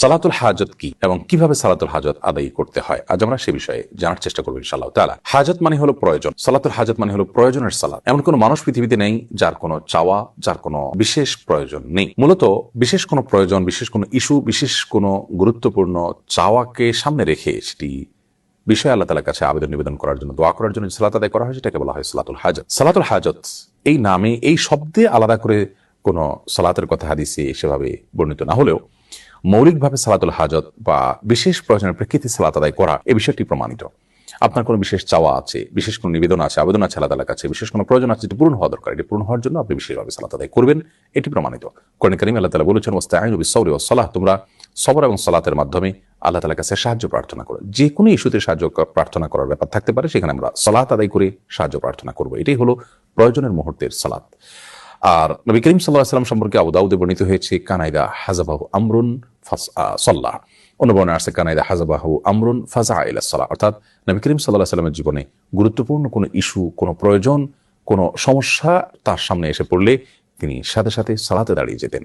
সালাতুল হাজত কি এবং কীভাবে সালাতুল হাজত আদায় করতে হয়? আজ আমরা সে বিষয়ে জানার চেষ্টা করব ইনশাআল্লাহ তাআলা। হাজত মানে হলো প্রয়োজন। সালাতুল হাজত মানে হলো প্রয়োজনের সালাত। এমন কোনো মানুষ পৃথিবীতে নেই যার কোনো চাওয়া, যার কোনো বিশেষ প্রয়োজন নেই। মূলত বিশেষ কোনো প্রয়োজন, বিশেষ কোনো ইস্যু, বিশেষ কোনো গুরুত্বপূর্ণ চাওয়াকে সামনে রেখে সেটি বিষয় আল্লাহ তালার কাছে আবেদন নিবেদন করার জন্য, দোয়া করার জন্য সালাত আদায় করা হয়, সেটাকে বলা হয় সালাতুল হাজত। সালাতুল হাজত এই নামে, এই শব্দে আলাদা করে কোনো সালাতের কথা হাদিসে সেভাবে বর্ণিত না হলেও মৌলিকভাবে সালাতুল হাজত বা বিশেষ প্রয়োজনের প্রেক্ষিতে সালাত আদায় করা, এ বিষয়টি প্রমাণিত। আপনার কোনো বিশেষ চাওয়া আছে, বিশেষ কোনো নিবেদন আছে, আবেদন আছে তালার কাছে, বিশেষ কোনো প্রয়োজন আছে যেটি পূরণ হওয়া দরকার, এটি পূরণ হওয়ার জন্য আপনি বিশেষভাবে সালাত আদায় করবেন, এটি প্রমাণিত। কোরআন করিম আল্লাহ তালা বলেছেন ওস্তাইন বিসৌরি ও সালাহ তোমরা সবর এবং সালাতের মাধ্যমে আল্লাহ তালার কাছে সাহায্য প্রার্থনা করো। যে কোনো ইস্যুতে সাহায্য প্রার্থনা করার ব্যাপার থাকতে পারে, সেখানে আমরা সালাত আদায় করে সাহায্য প্রার্থনা করব। এটাই হলো প্রয়োজনের মুহূর্তের সালাত। আর নবী করিম সাল্লাহ সাল্লাম সম্পর্কে আবু দাউদে বর্ণিত হয়েছে, কানাইদা হাজাবাহু আমরুন সল্লাহ অন্য বর্ণনা আছে কানাইদা হাজাবাহু আমরুন ফাজা ইলা সাল্লাহ অর্থাৎ নবী করিম সাল্লাহ সাল্লামের জীবনে গুরুত্বপূর্ণ কোনো ইস্যু, কোনো প্রয়োজন, কোনো সমস্যা তার সামনে এসে পড়লে তিনি সাথে সাথে সালাতে দাঁড়িয়ে যেতেন।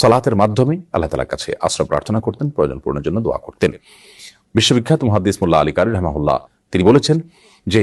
সালাতের মাধ্যমে আল্লাহ তালার কাছে আশ্রয় প্রার্থনা করতেন প্রয়োজন পূরণের জন্য দোয়া করতেন। বিশ্ববিখ্যাত মহাদিস মোল্লা আলী কারি রহমাহুল্লাহ তিনি বলেছেন যে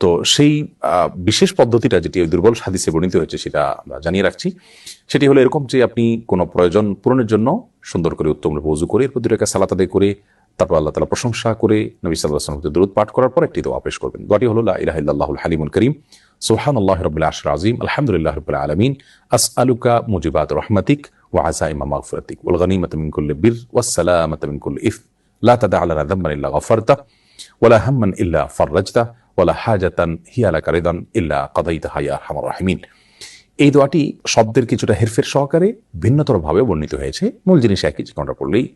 তো সেই বিশেষ পদ্ধতিটা যেটি ওই দুর্বল হাদিসে বর্ণিত হয়েছে সেটা আমরা জানিয়ে রাখছি। সেটি হলো এরকম যে আপনি কোনো প্রয়োজন পূরণের জন্য সুন্দর করে উত্তম রূপে করে এরপর রেখা সালাত আদায় করে, তারপর আল্লাহ তালা প্রশংসা করে নবী সাল্লাহ দূরত পাঠ করার পর একটি দোয়া পেশ করবেন। দোয়াটি হলো ইল্লাল্লাহুল হালিমুল করিম সুবহান আল্লাহ রবিল আশর আজিম আলহামদুলিল্লাহ রবিল আলমিন আস আলুকা মুজিবাত রহমাতিক ওয়া আসাইমা মাগফিরাতিক, ওয়াল গনিমাত মিন কুল্লি বির, ওয়াস সালামাত মিন কুল্লি ইফ, লা তাদা লানা যামবান ইল্লা গফারতা, ওয়ালা হাম্মান ইল্লা ফাররাজতা হাজাতান হিয়া লাকা রিদান ইল্লা কাদাইতাহা ইয়া আরহামার রাহিমিন। এই দোয়াটি শব্দের কিছুটা হেরফের সহকারে ভিন্নতরভাবে বর্ণিত হয়েছে। মূল জিনিস একই, যে কোনটা পড়লেই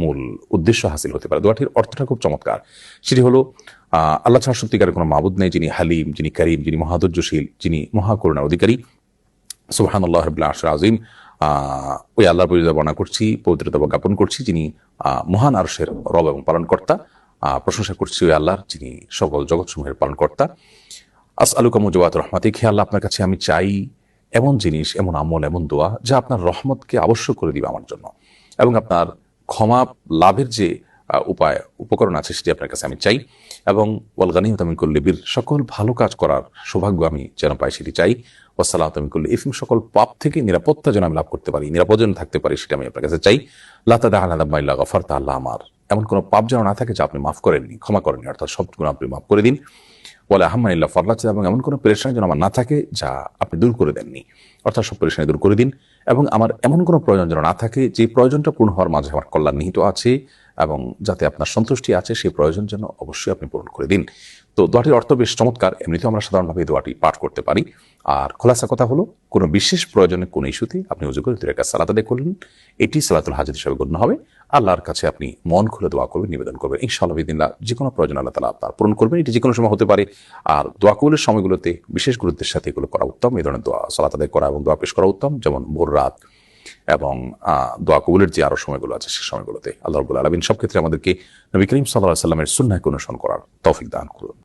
মূল উদ্দেশ্য হাসিল হতে পারে। দোয়াটির অর্থটা খুব চমৎকার। সেটি হলো আল্লাহ ছাড়া সত্যিকারের কোনো মাবুদ নেই, যিনি হালিম, যিনি করিম, যিনি মহাদুর্যশীল যিনি মহাকরুণার অধিকারী। সুবহান আল্লাহ রবিল্লা আশর আজিম ওই আল্লাহর পরিচয় বর্ণনা করছি, পবিত্রতা জ্ঞাপন করছি, যিনি মহান আরশের রব এবং পালনকর্তা। প্রশংসা করছি ওই আল্লাহর, যিনি সকল জগৎসমূহের পালনকর্তা। আস আলুকা মুজবাত রহমাতিক, হে আল্লাহ, আপনার কাছে আমি চাই এমন জিনিস, এমন আমল, এমন দোয়া, যা আপনার রহমতকে আবশ্যক করে দিবে আমার জন্য। এবং আপনার ক্ষমা লাভের যে উপায়, উপকরণ আছে, সেটি আপনার কাছে আমি চাই। এবং ওয়ালগানি তামিন করলিবির সকল ভালো কাজ করার সৌভাগ্য আমি যেন পাই, সেটি চাই। ওসালাম তামিন করলে ইফিম, সকল পাপ থেকে নিরাপত্তা যেন আমি লাভ করতে পারি, নিরাপদ যেন থাকতে পারি, সেটা আমি আপনার কাছে চাই। লাতা দাহ আল্লাহ গফার তা আল্লাহ আমার এমন কোনো পাপ যেন না থাকে যা আপনি মাফ করেননি, ক্ষমা করেননি, অর্থাৎ সবগুলো আপনি মাফ করে দিন। বলে আহমানিল্লা ফরলা এবং এমন কোনো পরেশানি যেন আমার না থাকে যা আপনি দূর করে দেননি। অর্থাৎ সব পরেশানি দূর করে দিন। এবং আমার এমন কোনো প্রয়োজন যেন না থাকে, যে প্রয়োজনটা পূর্ণ হওয়ার মাঝে আমার কল্যাণ নিহিত আছে, এবং যাতে আপনার সন্তুষ্টি আছে, সেই প্রয়োজন যেন অবশ্যই আপনি পূরণ করে দিন। তো দোয়াটির অর্থ বেশ চমৎকার। এমনিতেও আমরা সাধারণভাবে দোয়াটি পাঠ করতে পারি। আর খোলাসা কথা হলো, কোনো বিশেষ প্রয়োজনে কোনো ইস্যুতে আপনি উজু করে দুই সালাত আদায় করলেন এটি সালাতুল হাজির হিসাবে গণ্য হবে। আল্লাহর কাছে আপনি মন খুলে দোয়া করবেন, নিবেদন করবেন। ইনশাআল্লাহ বিদিনলা যে কোনো প্রয়োজন আল্লাহ তালা আপনার পূরণ করবেন। এটি যে কোনো সময় হতে পারে। আর দোয়া কবুলের সময়গুলোতে বিশেষ গুরুত্বের সাথে এগুলো করা উত্তম। এই ধরনের দোয়া সালাত আদায় করা এবং দোয়া পেশ করা উত্তম। যেমন ভোর রাত এবং দোয়া কবুলের যে আরও সময়গুলো আছে সে সময়গুলোতে আল্লাহ রবুল্লা আলমিন সব ক্ষেত্রে আমাদেরকে নবী করিম সাল্লাহ সাল্লামের সুন্নাকে অনুসরণ করার তৌফিক দান করুন।